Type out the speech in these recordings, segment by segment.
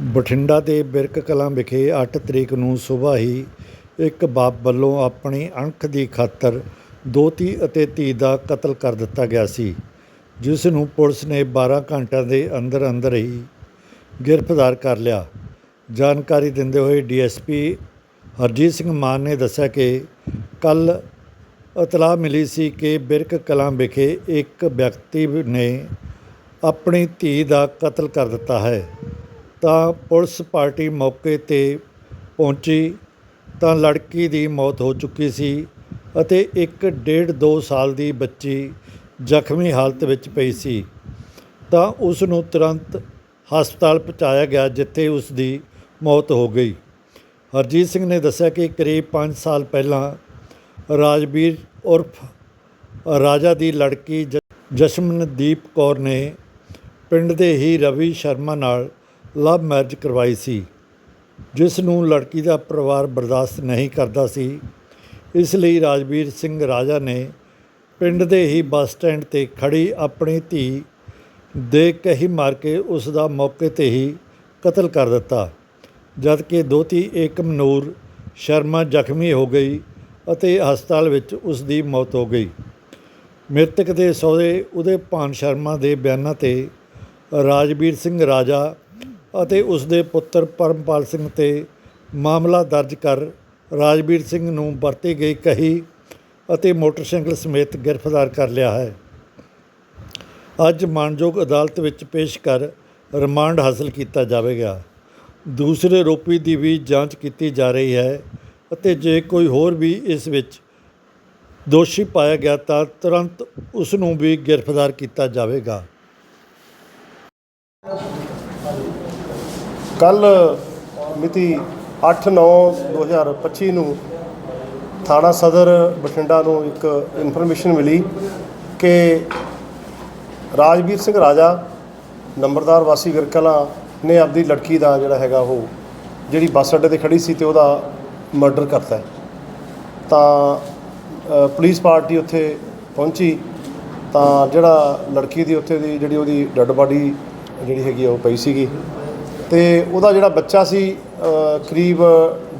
ਬਠਿੰਡਾ ਦੇ ਬਿਰਕ ਕਲਾਂ ਵਿਖੇ 8 ਤਰੀਕ ਨੂੰ ਸੁਬਾਹ ਹੀ ਇੱਕ ਬਾਪ ਵੱਲੋਂ ਆਪਣੀ ਅਣਖ ਦੀ ਖਾਤਰ ਦੋਤੀ ਅਤੇ ਧੀ ਦਾ ਕਤਲ ਕਰ ਦਿੱਤਾ ਗਿਆ ਸੀ, ਜਿਸ ਨੂੰ ਪੁਲਿਸ ਨੇ 12 ਘੰਟਿਆਂ ਦੇ ਅੰਦਰ ਅੰਦਰ ਹੀ ਗ੍ਰਿਫਤਾਰ ਕਰ ਲਿਆ। ਜਾਣਕਾਰੀ ਦਿੰਦੇ ਹੋਏ ਡੀਐਸਪੀ ਹਰਜੀਤ ਸਿੰਘ ਮਾਨ ਨੇ ਦੱਸਿਆ ਕਿ ਕੱਲ ਇਤਲਾਹ ਮਿਲੀ ਸੀ ਕਿ ਬਿਰਕ ਕਲਾਂ ਵਿਖੇ ਇੱਕ ਵਿਅਕਤੀ ਨੇ ਆਪਣੀ ਧੀ ਦਾ ਕਤਲ ਕਰ ਦਿੱਤਾ ਹੈ। ਤਾਂ ਪੁਲਿਸ ਪਾਰਟੀ ਮੌਕੇ ਤੇ ਪਹੁੰਚੀ ਤਾਂ ਲੜਕੀ ਦੀ ਮੌਤ ਹੋ ਚੁੱਕੀ ਸੀ ਅਤੇ ਇੱਕ ਡੇਢ ਦੋ ਸਾਲ ਦੀ ਬੱਚੀ ਜ਼ਖਮੀ ਹਾਲਤ ਵਿੱਚ ਪਈ ਸੀ। ਤਾਂ ਉਸ ਨੂੰ ਤੁਰੰਤ ਹਸਪਤਾਲ ਪਹੁੰਚਾਇਆ ਗਿਆ, ਜਿੱਥੇ ਉਸ ਦੀ ਮੌਤ ਹੋ ਗਈ। ਹਰਜੀਤ ਸਿੰਘ ਨੇ ਦੱਸਿਆ ਕਿ ਕਰੀਬ 5 ਸਾਲ ਪਹਿਲਾਂ ਰਾਜਵੀਰ ਉਰਫ ਰਾਜਾ ਦੀ ਲੜਕੀ ਜ- ਜਸ਼ਮਨਦੀਪ ਕੌਰ ਨੇ ਪਿੰਡ ਦੇ ਹੀ ਰਵੀ ਸ਼ਰਮਾ ਨਾਲ ਲਵ ਮੈਰਿਜ ਕਰਵਾਈ ਸੀ, ਜਿਸ ਨੂੰ ਲੜਕੀ ਦਾ ਪਰਿਵਾਰ ਬਰਦਾਸ਼ਤ ਨਹੀਂ ਕਰਦਾ ਸੀ। ਇਸ ਲਈ ਰਾਜਵੀਰ ਸਿੰਘ ਰਾਜਾ ਨੇ ਪਿੰਡ ਦੇ ਹੀ ਬੱਸ ਸਟੈਂਡ ਤੇ ਖੜੀ ਆਪਣੀ ਧੀ ਦੇ ਕਹੀ ਮਾਰ ਕੇ ਉਸ ਦਾ ਮੌਕੇ ਤੇ ਹੀ ਕਤਲ ਕਰ ਦਿੱਤਾ, ਜਦ ਕਿ ਦੋਤੀ ਏਕਮ ਨੂਰ ਸ਼ਰਮਾ ਜ਼ਖਮੀ ਹੋ ਗਈ ਅਤੇ ਹਸਪਤਾਲ ਵਿੱਚ ਉਸ ਦੀ ਮੌਤ ਹੋ ਗਈ। ਮ੍ਰਿਤਕ ਦੇ ਸਹੁਰੇ ਉਹਦੇ ਭਾਨ ਸ਼ਰਮਾ ਦੇ ਬਿਆਨਾਂ ਤੇ ਰਾਜਵੀਰ ਸਿੰਘ ਰਾਜਾ ਅਤੇ ਉਸ ਦੇ ਪੁੱਤਰ ਪਰਮਪਾਲ ਸਿੰਘ ਤੇ ਮਾਮਲਾ ਦਰਜ ਕਰ ਰਾਜਵੀਰ ਸਿੰਘ ਨੂੰ ਵਰਤੀ ਗਈ ਕਹੀ ਅਤੇ ਮੋਟਰਸਾਈਕਲ ਸਮੇਤ ਗ੍ਰਿਫਤਾਰ ਕਰ ਲਿਆ ਹੈ। ਅੱਜ ਮਾਨਯੋਗ ਅਦਾਲਤ ਵਿੱਚ ਪੇਸ਼ ਕਰ ਰਿਮਾਂਡ ਹਾਸਲ ਕੀਤਾ ਜਾਵੇਗਾ। ਦੂਸਰੇ ਆਰੋਪੀ ਦੀ ਵੀ ਜਾਂਚ ਕੀਤੀ ਜਾ ਰਹੀ ਹੈ ਅਤੇ ਜੇ ਕੋਈ ਹੋਰ ਵੀ ਇਸ ਵਿੱਚ ਦੋਸ਼ੀ ਪਾਇਆ ਗਿਆ ਤਾਂ ਤੁਰੰਤ ਉਸ ਨੂੰ ਵੀ ਗ੍ਰਿਫਤਾਰ ਕੀਤਾ ਜਾਵੇਗਾ। ਕੱਲ ਮਿਤੀ 8/9/2025 ਨੂੰ ਥਾਣਾ ਸਦਰ ਬਠਿੰਡਾ ਨੂੰ ਇੱਕ ਇਨਫੋਰਮੇਸ਼ਨ ਮਿਲੀ ਕਿ ਰਾਜਵੀਰ ਸਿੰਘ ਰਾਜਾ, ਨੰਬਰਦਾਰ ਵਾਸੀ ਵਿਰਕਲਾ ਨੇ ਆਪਦੀ ਲੜਕੀ ਦਾ ਜਿਹੜਾ ਹੈਗਾ ਉਹ ਜਿਹੜੀ ਬੱਸ ਅੱਡੇ ਤੇ ਖੜੀ ਸੀ ਤੇ ਉਹਦਾ ਮਰਡਰ ਕਰਤਾ ਤਾਂ ਪੁਲਿਸ ਪਾਰਟੀ ਉੱਥੇ ਪਹੁੰਚੀ, ਤਾਂ ਜਿਹੜਾ ਲੜਕੀ ਦੀ ਉੱਥੇ ਦੀ ਜਿਹੜੀ ਉਹਦੀ ਡੈੱਡ ਬਾਡੀ ਜਿਹੜੀ ਹੈਗੀ ਆ ਉਹ ਪਈ ਸੀਗੀ। ਤੇ ਉਹਦਾ ਜਿਹੜਾ ਬੱਚਾ ਸੀ ਕਰੀਬ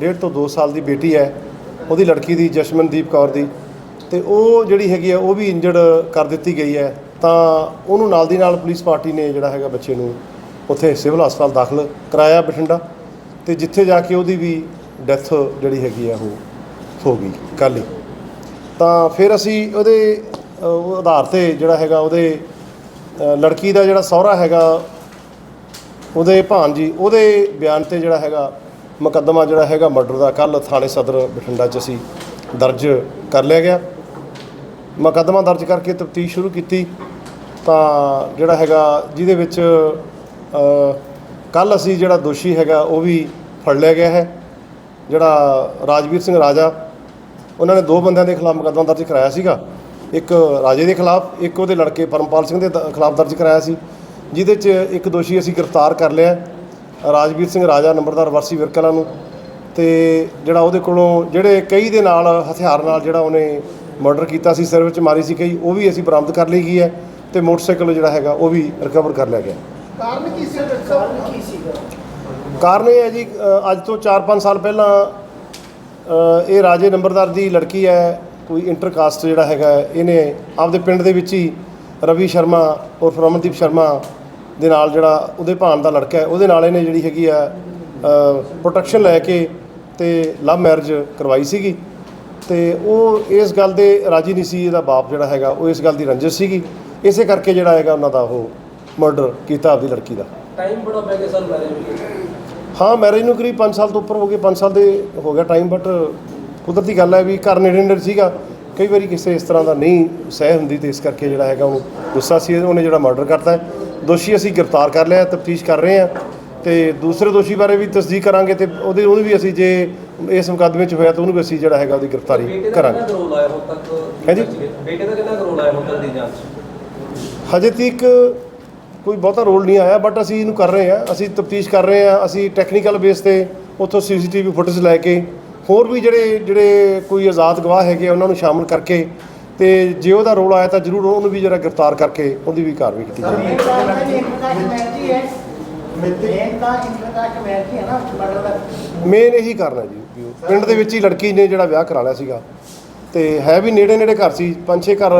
ਡੇਢ ਤੋਂ 2 ਸਾਲ ਦੀ ਬੇਟੀ ਹੈ, ਉਹਦੀ ਲੜਕੀ ਦੀ ਜਸ਼ਮਨਦੀਪ ਕੌਰ ਦੀ, ਤੇ ਉਹ ਜਿਹੜੀ ਹੈਗੀ ਆ ਉਹ ਵੀ ਇੰਜਰਡ ਕਰ ਦਿੱਤੀ ਗਈ ਹੈ। ਤਾਂ ਉਹਨੂੰ ਨਾਲ ਦੀ ਨਾਲ ਪੁਲਿਸ ਪਾਰਟੀ ਨੇ ਜਿਹੜਾ ਹੈਗਾ ਬੱਚੇ ਨੂੰ ਉੱਥੇ ਸਿਵਲ ਹਸਪਤਾਲ ਦਾਖਲ ਕਰਾਇਆ ਬਠਿੰਡਾ, ਤੇ ਜਿੱਥੇ ਜਾ ਕੇ ਉਹਦੀ ਵੀ ਡੈਥ ਜਿਹੜੀ ਹੈਗੀ ਆ ਉਹ ਹੋ ਗਈ ਕੱਲ੍ਹ ਹੀ। ਤਾਂ ਫਿਰ ਅਸੀਂ ਉਹਦੇ ਆਧਾਰ ਤੇ ਜਿਹੜਾ ਹੈਗਾ, ਉਹਦੇ ਲੜਕੀ ਦਾ ਜਿਹੜਾ ਸਹੁਰਾ ਹੈਗਾ ਉਹਦੇ ਭਾਣਜੀ, ਉਹਦੇ ਬਿਆਨ ਤੇ ਜਿਹੜਾ ਹੈਗਾ, ਮੁਕੱਦਮਾ ਜਿਹੜਾ ਹੈਗਾ ਮਰਡਰ ਦਾ ਕੱਲ ਥਾਣੇ ਸਦਰ ਬਠਿੰਡਾ 'ਚ ਅਸੀਂ ਦਰਜ ਕਰ ਲਿਆ ਗਿਆ। ਮੁਕੱਦਮਾ ਦਰਜ ਕਰਕੇ ਤਫਤੀਸ਼ ਸ਼ੁਰੂ ਕੀਤੀ। ਤਾਂ ਜਿਹੜਾ ਹੈਗਾ, ਜਿਹਦੇ ਵਿੱਚ ਕੱਲ ਅਸੀਂ ਜਿਹੜਾ ਦੋਸ਼ੀ ਹੈਗਾ, ਉਹ ਵੀ ਫੜ ਲਿਆ ਗਿਆ ਹੈ। ਜਿਹੜਾ ਰਾਜਵੀਰ ਸਿੰਘ ਰਾਜਾ, ਉਹਨਾਂ ਨੇ ਦੋ ਬੰਦਿਆਂ ਦੇ ਖਿਲਾਫ ਮੁਕੱਦਮਾ ਦਰਜ ਕਰਾਇਆ ਸੀਗਾ। ਇੱਕ ਰਾਜੇ ਦੇ ਖਿਲਾਫ, ਇੱਕ ਉਹਦੇ ਲੜਕੇ ਪਰਮਪਾਲ ਸਿੰਘ ਦੇ ਦ- ਖਿਲਾਫ ਦਰਜ ਕਰਾਇਆ ਸੀ। ਜਿਹਦੇ 'ਚ ਇੱਕ ਦੋਸ਼ੀ ਅਸੀਂ ਗ੍ਰਿਫਤਾਰ ਕਰ ਲਿਆ ਰਾਜਵੀਰ ਸਿੰਘ ਰਾਜਾ ਨੰਬਰਦਾਰ ਵਾਸੀ ਵਿਰਕਲਾ ਨੂੰ। ਤੇ ਜਿਹੜਾ ਉਹਦੇ ਕੋਲੋਂ ਜਿਹੜੇ ਕਈ ਦੇ ਨਾਲ ਹਥਿਆਰ ਨਾਲ ਜਿਹੜਾ ਉਹਨੇ ਮਰਡਰ ਕੀਤਾ ਸੀ ਸਿਰ ਵਿੱਚ ਮਾਰੀ ਸੀ ਕਈ ਉਹ ਵੀ ਅਸੀਂ ਬਰਾਮਦ ਕਰ ਲਈ ਗਈ ਹੈ ਤੇ ਮੋਟਰਸਾਈਕਲ ਜਿਹੜਾ ਹੈਗਾ ਉਹ ਵੀ ਰਿਕਵਰ ਕਰ ਲਿਆ ਗਿਆ ਕਾਰਨ ਕੀ ਸੀ ਕਾਰਨ ਕੀ ਸੀਗਾ ਕਾਰਨ ਇਹ ਹੈ ਜੀ ਅੱਜ ਤੋਂ 4-5 ਸਾਲ ਪਹਿਲਾਂ ਇਹ ਰਾਜੇ ਨੰਬਰਦਾਰ ਦੀ ਲੜਕੀ ਹੈ ਕੋਈ ਇੰਟਰਕਾਸਟ ਜਿਹੜਾ ਹੈਗਾ ਇਹਨੇ ਆਪਦੇ ਪਿੰਡ ਦੇ ਵਿੱਚ ਹੀ ਰਵੀ ਸ਼ਰਮਾ ਔਰ ਰਮਨਦੀਪ ਸ਼ਰਮਾ ਦੇ ਨਾਲ ਜਿਹੜਾ ਉਹਦੇ ਭਾਣ ਦਾ ਲੜਕਾ ਹੈ ਉਹਦੇ ਨਾਲ ਇਹਨੇ ਜਿਹੜੀ ਹੈਗੀ ਆ ਪ੍ਰੋਟੈਕਸ਼ਨ ਲੈ ਕੇ ਤੇ ਲਵ ਮੈਰਿਜ ਕਰਵਾਈ ਸੀਗੀ। ਤੇ ਉਹ ਇਸ ਗੱਲ ਦੇ ਰਾਜੀ ਨਹੀਂ ਸੀ ਇਹਦਾ ਬਾਪ ਜਿਹੜਾ ਹੈਗਾ ਉਹ ਇਸ ਗੱਲ ਦੀ ਰੰਜਿਸ਼ ਸੀਗੀ। ਇਸੇ ਕਰਕੇ ਜਿਹੜਾ ਹੈਗਾ ਉਹਨਾਂ ਦਾ ਉਹ ਮਰਡਰ ਕੀਤਾ ਆਪਦੀ ਲੜਕੀ ਦਾ। ਟਾਈਮ ਬੜਾ ਪੈ ਗਿਆ ਸਰ ਮੈਰਿਜ ਹਾਂ ਮੈਰਿਜ ਨੂੰ ਕਰੀਬ 5 ਸਾਲ ਤੋਂ ਉੱਪਰ ਹੋ ਗਏ 5 ਸਾਲ ਦੇ ਹੋ ਗਿਆ ਟਾਈਮ ਬਟ ਕੁਦਰਤੀ ਗੱਲ ਹੈ ਵੀ ਘਰ ਨੇੜੇ ਨੇੜੇ ਸੀਗਾ। ਕਈ ਵਾਰੀ ਕਿਸੇ ਇਸ ਤਰ੍ਹਾਂ ਦਾ ਨਹੀਂ ਸਹਿ ਹੁੰਦੀ ਤੇ ਇਸ ਕਰਕੇ ਜਿਹੜਾ ਹੈਗਾ ਉਹ ਗੁੱਸਾ ਸੀ ਉਹਨੇ ਜਿਹੜਾ ਮਰਡਰ ਕਰਤਾ ਹੈ। ਦੋਸ਼ੀ ਅਸੀਂ ਗ੍ਰਿਫਤਾਰ ਕਰ ਲਿਆ ਤਫਤੀਸ਼ ਕਰ ਰਹੇ ਹਾਂ ਤੇ ਦੂਸਰੇ ਦੋਸ਼ੀ ਬਾਰੇ ਵੀ ਤਸਦੀਕ ਕਰਾਂਗੇ ਤੇ ਉਹਦੇ ਉਹਨੂੰ ਵੀ ਅਸੀਂ ਜੇ ਇਸ ਮੁਕੱਦਮੇ 'ਚ ਹੋਇਆ ਤਾਂ ਉਹਨੂੰ ਵੀ ਅਸੀਂ ਜਿਹੜਾ ਹੈਗਾ ਉਹਦੀ ਗ੍ਰਿਫਤਾਰੀ ਕਰਾਂਗੇ ਕਿੰਨਾ ਰੋਲ ਆਇਆ ਹੁਣ ਤੱਕ ਹੈਂ ਜੀ? ਬੇਟੇ ਦਾ ਕਿੰਨਾ ਰੋਲ ਆਇਆ ਹੁਣ ਤੱਕ ਦੀ ਜਾਂਚ 'ਚ? ਹਜੇ ਤੱਕ ਕੋਈ ਬਹੁਤਾ ਰੋਲ ਨਹੀਂ ਆਇਆ ਬਟ ਅਸੀਂ ਇਹਨੂੰ ਕਰ ਰਹੇ ਹਾਂ ਅਸੀਂ ਤਫਤੀਸ਼ ਕਰ ਰਹੇ ਹਾਂ ਅਸੀਂ ਟੈਕਨੀਕਲ ਬੇਸ ਤੇ ਉੱਥੋਂ ਸੀਸੀਟੀਵੀ ਫੁਟੇਜ ਲੈ ਕੇ ਹੋਰ ਵੀ ਜਿਹੜੇ ਜਿਹੜੇ ਕੋਈ ਆਜ਼ਾਦ ਗਵਾਹ ਹੈਗੇ ਉਹਨਾਂ ਨੂੰ ਸ਼ਾਮਲ ਕਰਕੇ ਤੇ ਜੇ ਉਹਦਾ ਰੋਲ ਆਇਆ ਤਾਂ ਜ਼ਰੂਰ ਉਹਨੂੰ ਵੀ ਜਿਹੜਾ ਗ੍ਰਿਫਤਾਰ ਕਰਕੇ ਉਹਦੀ ਵੀ ਕਾਰਵਾਈ ਕੀਤੀ ਜਾਵੇ। ਮੇਨ ਤਾਂ ਇਹਨਾਂ ਦਾ ਕਮੈਂਟ ਹੀ ਹੈ ਨਾ ਮਰਡਰ ਦਾ ਮੇਨ ਇਹੀ ਕਾਰਨ ਜੀ ਪਿੰਡ ਦੇ ਵਿੱਚ ਹੀ ਲੜਕੀ ਨੇ ਜਿਹੜਾ ਵਿਆਹ ਕਰਾ ਲਿਆ ਸੀਗਾ। ਤੇ ਹੈ ਵੀ ਨੇੜੇ ਨੇੜੇ ਘਰ ਸੀ ਪੰਜ ਛੇ ਘਰ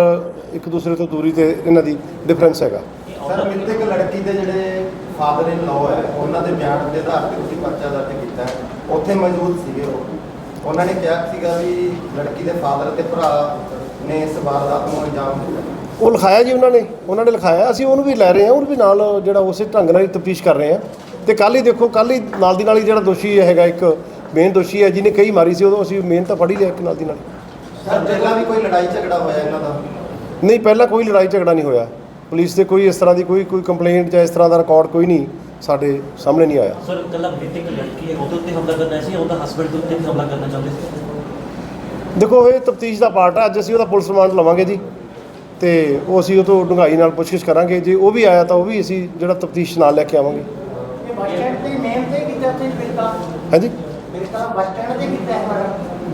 ਇੱਕ ਦੂਸਰੇ ਤੋਂ ਦੂਰੀ ਤੇ ਇਹਨਾਂ ਦੀ ਡਿਫਰੈਂਸ ਹੈਗਾ। ਸਰ ਮਿੰਤਕ ਲੜਕੀ ਦੇ ਜਿਹੜੇ ਫਾਦਰ ਇਨ ਲਾਅ ਹੈ ਉਹਨਾਂ ਦੇ ਬਿਆਨ ਦੇ ਆਧਾਰ ਤੇ ਤੁਸੀਂ ਪਰਚਾ ਦਰਜ ਕੀਤਾ ਹੈ। ਉੱਥੇ ਮੌਜੂਦ ਸੀਗੇ ਉਹ। ਉਹਨਾਂ ਨੇ ਕਿਹਾ ਸੀਗਾ ਵੀ ਲੜਕੀ ਦੇ ਫਾਦਰ ਤੇ ਭਰਾ ਨੇ ਇਸ ਵਾਰਦਾਤ ਨੂੰ ਅੰਜਾਮ ਦਿੱਤਾ। ਉਹ ਲਿਖਾਇਆ ਜੀ ਉਹਨਾਂ ਨੇ ਉਹਨਾਂ ਨੇ ਲਿਖਾਇਆ। ਅਸੀਂ ਉਹਨੂੰ ਵੀ ਲੈ ਰਹੇ ਹਾਂ ਉਹਨੂੰ ਵੀ ਨਾਲ ਜਿਹੜਾ ਉਸੇ ਢੰਗ ਨਾਲ ਹੀ ਤਫਤੀਸ਼ ਕਰ ਰਹੇ ਹਾਂ। ਤੇ ਕੱਲ ਹੀ ਦੇਖੋ ਕੱਲ ਹੀ ਨਾਲ ਦੀ ਨਾਲ ਹੀ ਜਿਹੜਾ ਦੋਸ਼ੀ ਹੈਗਾ ਇੱਕ ਮੇਨ ਦੋਸ਼ੀ ਹੈ ਜਿਹਨੇ ਕਈ ਮਾਰੀ ਸੀ ਉਦੋਂ ਅਸੀਂ ਮੇਨ ਤਾਂ ਫੜ ਹੀ ਲਿਆ ਇੱਕ ਨਾਲ ਦੀ ਨਾਲ ਸਰ ਪਹਿਲਾਂ ਵੀ ਕੋਈ ਲੜਾਈ ਝਗੜਾ ਹੋਇਆ ਇਹਨਾਂ ਦਾ? ਨਹੀਂ ਪਹਿਲਾਂ ਕੋਈ ਲੜਾਈ ਝਗੜਾ ਨਹੀਂ ਹੋਇਆ। ਪੁਲਿਸ ਦੇ ਕੋਈ ਇਸ ਤਰ੍ਹਾਂ ਦੀ ਕੋਈ ਕੋਈ ਕੰਪਲੇਂਟ ਜਾਂ ਇਸ ਤਰ੍ਹਾਂ ਦਾ ਰਿਕਾਰਡ ਕੋਈ ਨਹੀਂ ਸਾਡੇ ਸਾਹਮਣੇ ਨਹੀਂ ਆਇਆ। ਸਰ ਕੱਲਾ ਮ੍ਰਿਤਕ ਲੜਕੀ ਹੈ ਉਹਦੇ ਉੱਤੇ ਹਮਲਾ ਕਰਨਾ ਸੀ ਉਹਦਾ ਹਸਬੰਡ ਦੇ ਉੱਤੇ ਵੀ ਹਮਲਾ ਕਰਨਾ ਚਾਹੁੰਦੇ ਸੀ? ਦੇਖੋ ਇਹ ਤਫਤੀਸ਼ ਦਾ ਪਾਰਟ ਹੈ ਅੱਜ ਅਸੀਂ ਉਹਦਾ ਪੁਲਿਸ ਰਿਮਾਂਡ ਲਵਾਂਗੇ ਜੀ। ਤੇ ਉਹ ਅਸੀਂ ਉਹ ਤੋਂ ਡੂੰਘਾਈ ਨਾਲ ਪੁੱਛਗਿੱਛ ਕਰਾਂਗੇ। ਜੇ ਉਹ ਵੀ ਆਇਆ ਤਾਂ ਉਹ ਵੀ ਅਸੀਂ ਜਿਹੜਾ ਤਫਤੀਸ਼ ਨਾਲ ਲੈ ਕੇ ਆਵਾਂਗੇ। ਹਾਂਜੀ?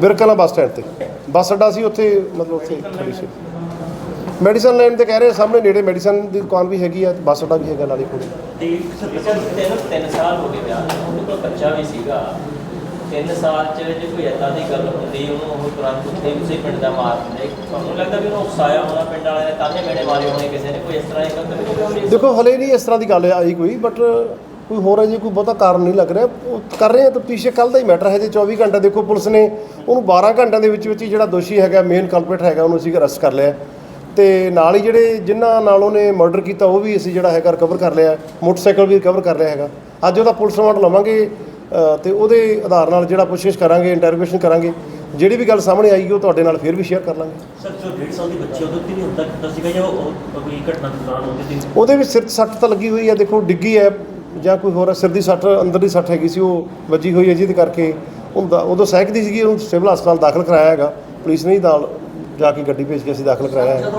ਬਿਰਕਲਾ ਬੱਸ ਸਟੈਂਡ ਤੇ। ਬੱਸ ਅੱਡਾ ਸੀ ਉੱਥੇ ਮਤਲਬ ਉੱਥੇ ਖੜੀ ਸੀ। ਮੈਡੀਸਨ ਲੈਣ ਤੇ ਕਹਿ ਰਹੇ ਸਾਹਮਣੇ ਨੇੜੇ ਮੈਡੀਸਨ ਦੀ ਦੁਕਾਨ ਵੀ ਹੈਗੀ ਆ ਬੱਸ ਅੱਡਾ ਵੀ ਹੈਗਾ ਨਾਲੇ ਕੋਲ। ਤੇ ਸਰ ਬੱਚਾ ਤਿੰਨ ਤਿੰਨ ਸਾਲ ਹੋ ਗਏ ਵਿਆਹ ਨੂੰ ਬੱਚਾ ਵੀ ਸੀਗਾ। ਤਿੰਨ ਸਾਲ ਚ ਜੇ ਕੋਈ ਏਦਾਂ ਦੀ ਗੱਲ ਹੁੰਦੀ, ਉਹਨੂੰ ਉਹ ਤੁਰੰਤ ਉੱਥੇ ਉਸੇ ਪਿੰਡ ਦਾ ਮਾਰ ਦਿੰਦੇ। ਤੁਹਾਨੂੰ ਲੱਗਦਾ ਵੀ ਉਹਨੂੰ ਉਕਸਾਇਆ ਹੋਣਾ ਪਿੰਡ ਵਾਲਿਆਂ ਨੇ ਤਾਨੇ ਮੇੜੇ ਮਾਰੇ ਹੋਣੇ ਕਿਸੇ ਨੇ? ਕੋਈ ਇਸ ਤਰ੍ਹਾਂ ਦੀ ਗੱਲ ਤਾਂ ਨਹੀਂ ਦੇਖੋ, ਹਲੇ ਨਹੀਂ ਇਸ ਤਰ੍ਹਾਂ ਦੀ ਗੱਲ ਆਈ ਕੋਈ ਬਟ ਕੋਈ ਹੋਰ ਅਜੇ ਕੋਈ ਬਹੁਤਾ ਕਾਰਨ ਨਹੀਂ ਲੱਗ ਰਿਹਾ। ਉਹ ਕਰ ਰਹੇ ਆ ਤਫਤੀਸ਼ ਕੱਲ ਦਾ ਹੀ ਮੈਟਰ ਹੈ, ਜੇ 24 ਘੰਟੇ ਦੇਖੋ ਪੁਲਿਸ ਨੇ ਉਹਨੂੰ 12 ਘੰਟਿਆਂ ਦੇ ਵਿੱਚ ਵਿੱਚ ਜਿਹੜਾ ਦੋਸ਼ੀ ਹੈਗਾ ਮੇਨ ਕਲਪਰੇਟ ਹੈਗਾ, ਉਹਨੂੰ ਅਸੀਂ ਅਰੈਸਟ ਕਰ ਲਿਆ। ਤੇ ਨਾਲ ਹੀ ਜਿਹੜੇ ਜਿਨ੍ਹਾਂ ਨਾਲ ਉਹਨੇ ਮਰਡਰ ਕੀਤਾ, ਉਹ ਵੀ ਅਸੀਂ ਜਿਹੜਾ ਹੈਗਾ ਰਿਕਵਰ ਕਰ ਲਿਆ। ਮੋਟਰਸਾਈਕਲ ਵੀ ਰਿਕਵਰ ਕਰ ਲਿਆ ਹੈਗਾ। ਅੱਜ ਉਹਦਾ ਪੁਲਿਸ ਰਿਮਾਂਡ ਲਵਾਂਗੇ। ਤੇ ਉਹਦੇ ਆਧਾਰ ਨਾਲ ਜਿਹੜਾ ਪੁੱਛਗਿੱਛ ਕਰਾਂਗੇ ਇੰਟਰੋਗੇਸ਼ਨ ਕਰਾਂਗੇ ਜਿਹੜੀ ਵੀ ਗੱਲ ਸਾਹਮਣੇ ਆਏਗੀ ਉਹ ਤੁਹਾਡੇ ਨਾਲ ਫਿਰ ਵੀ ਸ਼ੇਅਰ ਕਰ ਲਾਂਗੇ। ਸਰ ਜੋ 1.5 ਸਾਲ ਦੀ ਬੱਚੀ ਉਹਦੇ ਵੀ ਹਮਲਾ ਕੀਤਾ ਸੀਗਾ ਜਾਂ ਉਹ ਕੋਈ ਘਟਨਾ ਦੇ ਦੌਰਾਨ ਉਹਦੇ ਤੇ? ਉਹਦੇ ਵਿੱਚ ਸਿਰ ਸੱਟ ਤਾਂ ਲੱਗੀ ਹੋਈ ਹੈ ਦੇਖੋ ਡਿੱਗੀ ਹੈ ਜਾਂ ਕੋਈ ਹੋਰ ਸਿਰ ਦੀ ਸੱਟ ਅੰਦਰ ਦੀ ਸੱਟ ਹੈਗੀ ਸੀ ਉਹ ਵੱਜੀ ਹੋਈ ਹੈ ਜਿਹਦੇ ਕਰਕੇ ਉਹਦਾ ਉਦੋਂ ਸਹਿਕਦੀ ਸੀਗੀ ਉਹਨੂੰ ਸਿਵਲ ਹਸਪਤਾਲ ਦਾਖਲ ਕਰਾਇਆ ਹੈਗਾ ਪੁਲਿਸ ਨੇ ਹੀ ਨਾਲ ਜਾ ਕੇ ਗੱਡੀ ਭੇਜ ਕੇ ਅਸੀਂ ਦਾਖਲ ਕਰਾਇਆ ਹੈ।